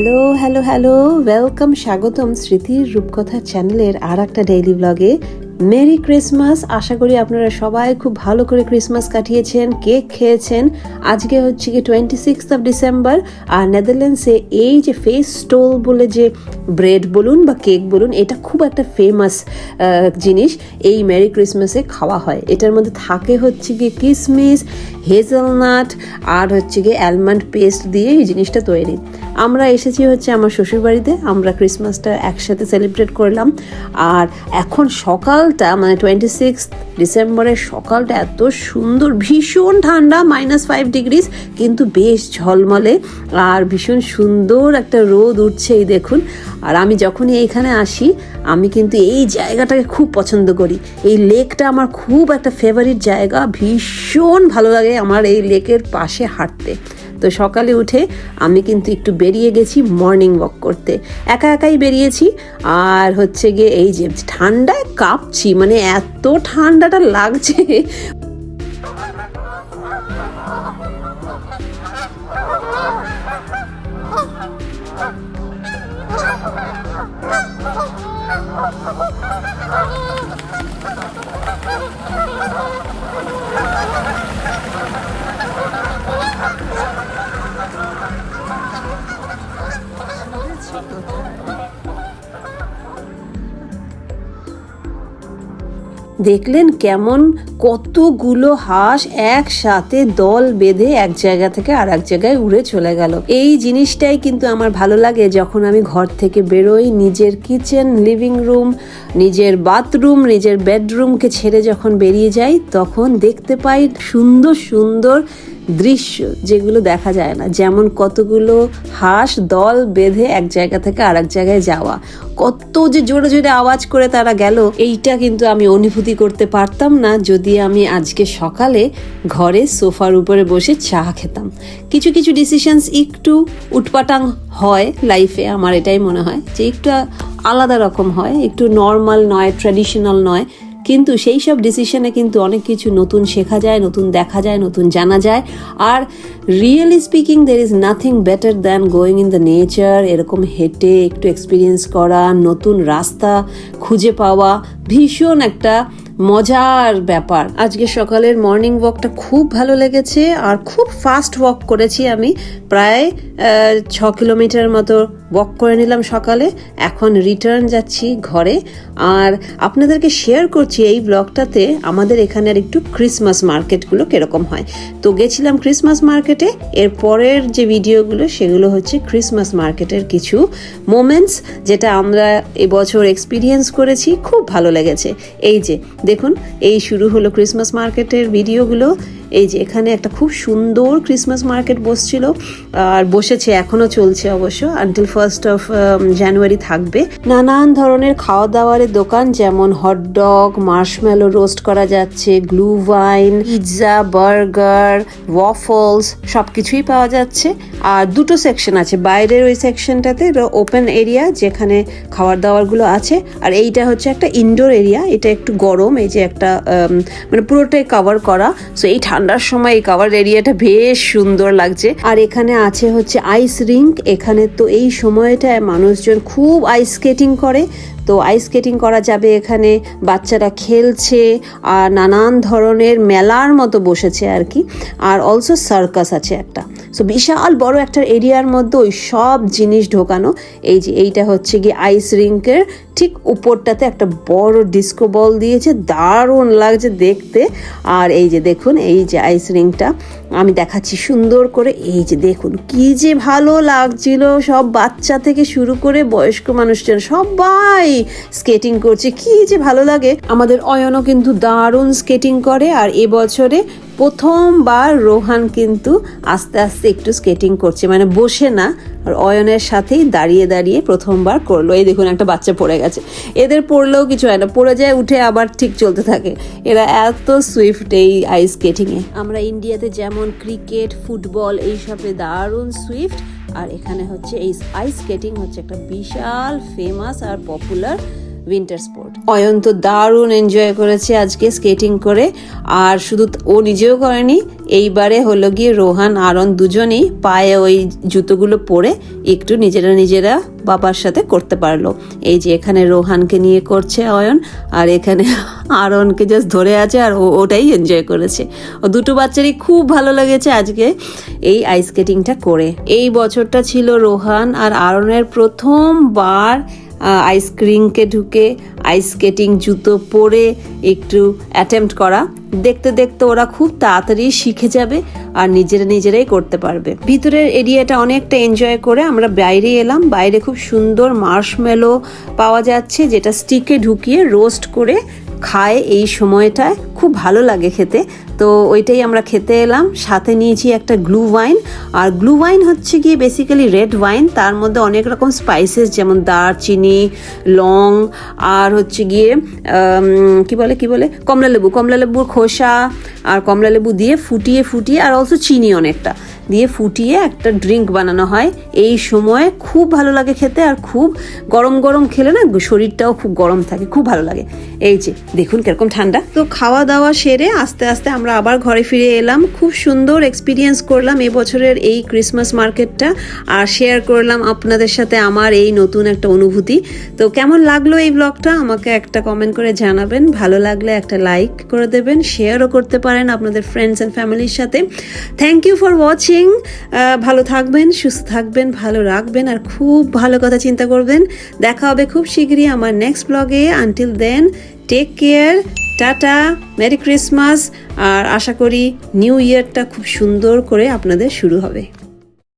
Hello hello hello welcome স্বাগতম স্মৃতির রূপকথা চ্যানেলের আর একটা ডেইলি ব্লগে মেরি ক্রিসমাস আশা করি আপনারা সবাই খুব ভালো করে ক্রিসমাস কাটিয়েছেন কেক খেয়েছেন। আজকে হচ্ছে কি টোয়েন্টি সিক্স অফ ডিসেম্বর আর নেদারল্যান্ডসে এই যে ফেস স্টোল বলে যে ব্রেড বলুন বা কেক বলুন, এটা খুব একটা ফেমাস জিনিস। এই মেরি ক্রিসমাসে খাওয়া হয়। এটার মধ্যে থাকে হচ্ছে গিয়ে কিসমিস হেজেলনাট আর হচ্ছে গিয়ে অ্যালমন্ড পেস্ট দিয়ে এই জিনিসটা তৈরি। আমরা এসেছি হচ্ছে আমার শ্বশুরবাড়িতে, আমরা ক্রিসমাসটা একসাথে সেলিব্রেট করলাম। আর এখন সকালটা মানে টোয়েন্টি সিক্স ডিসেম্বরের সকালটা এত সুন্দর, ভীষণ ঠান্ডা মাইনাস ফাইভ ডিগ্রিস কিন্তু বেশ ঝলমলে। আর ভীষণ সুন্দর একটা রোদ উঠছে এই দেখুন। আর আমি যখনই এইখানে আসি, আমি কিন্তু এই জায়গাটাকে খুব পছন্দ করি। এই লেকটা আমার খুব একটা ফেভারিট জায়গা, ভীষণ ভালো লাগে আমার এই লেকের পাশে হাঁটতে। তো সকালে উঠে আমি কিন্তু একটু বেরিয়ে গেছি মর্নিং ওয়াক করতে। একা একাই বেরিয়েছি। আর হচ্ছে গিয়ে এই যে ঠান্ডায় কাঁপছি মানে এত ঠান্ডাটা লাগছে। দেখলেন কেমন কতগুলো হাঁস একসাথে দল বেঁধে এক জায়গা থেকে আর এক জায়গায় উড়ে চলে গেল। এই জিনিসটাই কিন্তু আমার ভালো লাগে যখন আমি ঘর থেকে বেরোই, নিজের কিচেন লিভিং রুম নিজের বাথরুম নিজের বেডরুমকে ছেড়ে যখন বেরিয়ে যাই, তখন দেখতে পাই সুন্দর সুন্দর দৃশ্য যেগুলো দেখা যায় না। যেমন কতগুলো হাঁস দল বেঁধে এক জায়গা থেকে আর এক জায়গায় যাওয়া। কত যে জোরে জোরে আওয়াজ করে তারা গেল, এইটা কিন্তু আমি অনুভূতি করতে পারতাম না যদি আমি আজকে সকালে ঘরে সোফার উপরে বসে চা খেতাম। কিছু কিছু ডিসিশনস একটু উটপাটাং হয় লাইফে আমার এটাই মনে হয় যে একটু আলাদা রকম হয়, একটু নর্মাল নয় ট্র্যাডিশনাল নয়। কিন্তু সেই সব ডিসিশনে কিন্তু অনেক কিছু নতুন শেখা যায়, নতুন দেখা যায়, নতুন জানা যায়। আর really speaking there is nothing better than going in the nature এরকম হেঁটে একটু এক্সপিরিয়েন্স করা, নতুন রাস্তা খুঁজে পাওয়া, ভীষণ একটা মজার ব্যাপার। আজকে সকালের মর্নিং ওয়াকটা খুব ভালো লেগেছে, আর খুব ফাস্ট ওয়াক করেছি আমি, প্রায় ছ কিলোমিটার মতো ওয়াক করে নিলাম সকালে। এখন রিটার্ন যাচ্ছি ঘরে। আর আপনাদেরকে শেয়ার করছি এই ব্লগটাতে আমাদের এখানের একটু ক্রিসমাস মার্কেটগুলো কীরকম হয়। তো গেছিলাম ক্রিসমাস মার্কেটে এর পরের যে ভিডিওগুলো সেগুলো হচ্ছে ক্রিসমাস মার্কেটের কিছু মোমেন্টস যেটা আমরা এবছর এক্সপিরিয়েন্স করেছি। খুব ভালো লেগেছে। এই যে, দেখুন, এই শুরু হলো ক্রিসমাস মার্কেটের ভিডিওগুলো এই যে এখানে একটা খুব সুন্দর ক্রিসমাস মার্কেট বসছিল, আর বসেছে, এখনও চলছে অবশ্য আনটিল ফার্স্ট অফ জানুয়ারি থাকবে। নানান ধরনের খাওয়া দাওয়ারের দোকান, যেমন হটডগ মার্শমেলো রোস্ট করা যাচ্ছে glue wine pizza burger waffles সব কিছুই পাওয়া যাচ্ছে। আর দুটো সেকশন আছে, বাইরের ওই সেকশনটাতে ওপেন এরিয়া যেখানে খাবার দাওয়ারগুলো আছে, আর এইটা হচ্ছে একটা ইনডোর এরিয়া এটা একটু গরম, এই যে একটা মানে পুরোটাই কভার করা। সো এই ঠান্ডার সময় এই কাভার এরিয়াটা বেশ সুন্দর লাগছে। আর এখানে আছে হচ্ছে আইস রিঙ্ক এখানে তো এই সময়টায় মানুষজন খুব আইস স্কেটিং করে। তো আইস স্কেটিং করা যাবে এখানে। বাচ্চারা খেলছে আর নানান ধরনের মেলার মতো বসেছে আর কি। আর অলসো সার্কাস আছে একটা। সো বিশাল বড় একটা এরিয়ার মধ্যে ওই সব জিনিস ঢোকানো। এই যে এইটা হচ্ছে গিয়ে আইস রিঙ্কের ঠিক উপরটাতে একটা বড় ডিস্কো বল দিয়েছে। দারুণ লাগছে দেখতে। আর এই যে দেখুন, এই যে আইস রিংটা আমি দেখাচ্ছি সুন্দর করে। এই যে দেখুন, কি যে ভালো লাগছিল। সব বাচ্চা থেকে শুরু করে বয়স্ক মানুষজন সবাই স্কেটিং করছে। কি যে ভালো লাগে। আমাদের অয়নও কিন্তু দারুণ স্কেটিং করে। আর এবছরে প্রথমবার রোহান কিন্তু আস্তে আস্তে একটু স্কেটিং করছে মানে বসে না, আর অয়নের সাথেই দাঁড়িয়ে দাঁড়িয়ে প্রথমবার করল। এই দেখুন, একটা বাচ্চা পড়ে গেছে। এদের পড়লেও কিছু হয় না, পড়ে যায়, উঠে আবার ঠিক চলতে থাকে। এরা এত সুইফট এই আইস স্কেটিংয়ে আমরা ইন্ডিয়াতে যেমন ক্রিকেট ফুটবল এইসবে দারুণ সুইফট আর এখানে হচ্ছে এই আইস স্কেটিং হচ্ছে একটা বিশাল ফেমাস আর পপুলার উইন্টার স্পোর্ট অয়ন তো দারুণ এনজয় করেছে আজকে স্কেটিং করে। আর শুধু ও নিজেও করেনি, এইবারে হলো গিয়ে রোহান, আরন দুজনেই পায়ে ওই জুতোগুলো পরে একটু নিজেরা নিজেরা বাবার সাথে করতে পারল। এই যে এখানে রোহানকে নিয়ে করছে অয়ন, আর এখানে আরনকে জাস্ট ধরে আছে আর ওটাই এনজয় করেছে। ও দুটো বাচ্চারই খুব ভালো লেগেছে আজকে এই আইস স্কেটিংটা করে। এই বছরটা ছিল রোহান আর আরনের প্রথমবার আইসক্রিমকে ঢুকে আইস স্কেটিং জুতো পরে একটু অ্যাটেম্প্ট করা। দেখতে দেখতে ওরা খুব তাড়াতাড়ি শিখে যাবে আর নিজেরা নিজেরাই করতে পারবে। ভিতরের এরিয়াটা অনেকটা এনজয় করে আমরা বাইরে এলাম। বাইরে খুব সুন্দর মার্শমেলো পাওয়া যাচ্ছে, যেটা স্টিকে ঢুকিয়ে রোস্ট করে খায় এই সময়টায়। খুব ভালো লাগে খেতে। তো ওইটাই আমরা খেতে এলাম। সাথে নিয়েছি একটা গ্লু ওয়াইন আর গ্লু ওয়াইন হচ্ছে গিয়ে বেসিক্যালি রেড ওয়াইন তার মধ্যে অনেক রকম স্পাইসেস যেমন দারচিনি, লং আর হচ্ছে গিয়ে কি বলে কি বলে? কমলা লেবু। কমলা লেবুর খোসা আর কমলা লেবু দিয়ে ফুটিয়ে ফুটিয়ে আর অলসো চিনি অনেকটা দিয়ে ফুটিয়ে একটা ড্রিঙ্ক বানানো হয়। এই সময় খুব ভালো লাগে খেতে আর খুব গরম গরম খেলে না শরীরটাও খুব গরম থাকে। খুব ভালো লাগে। এই যে, দেখুন কীরকম ঠান্ডা। তো খাওয়া দাওয়া সেরে আস্তে আস্তে আমরা আবার ঘরে ফিরে এলাম। খুব সুন্দর এক্সপিরিয়েন্স করলাম এবছরের এই ক্রিসমাস মার্কেটটা আর শেয়ার করলাম আপনাদের সাথে আমার এই নতুন একটা অনুভূতি। তো কেমন লাগল এই ব্লগটা আমাকে একটা কমেন্ট করে জানাবেন। ভালো লাগলে একটা লাইক করে দেবেন শেয়ারও করতে পারেন আপনাদের ফ্রেন্ডস অ্যান্ড ফ্যামিলির সাথে। থ্যাংক ইউ ফর ওয়াচিং ভালো থাকবেন, সুস্থ থাকবেন, ভালো রাখবেন আর খুব ভালো কথা চিন্তা করবেন। দেখা হবে খুব শীঘ্রই আমার নেক্সট ব্লগে until then take care tata merry Christmas আর আশা করি নিউ ইয়ারটা খুব সুন্দর করে আপনাদের শুরু হবে।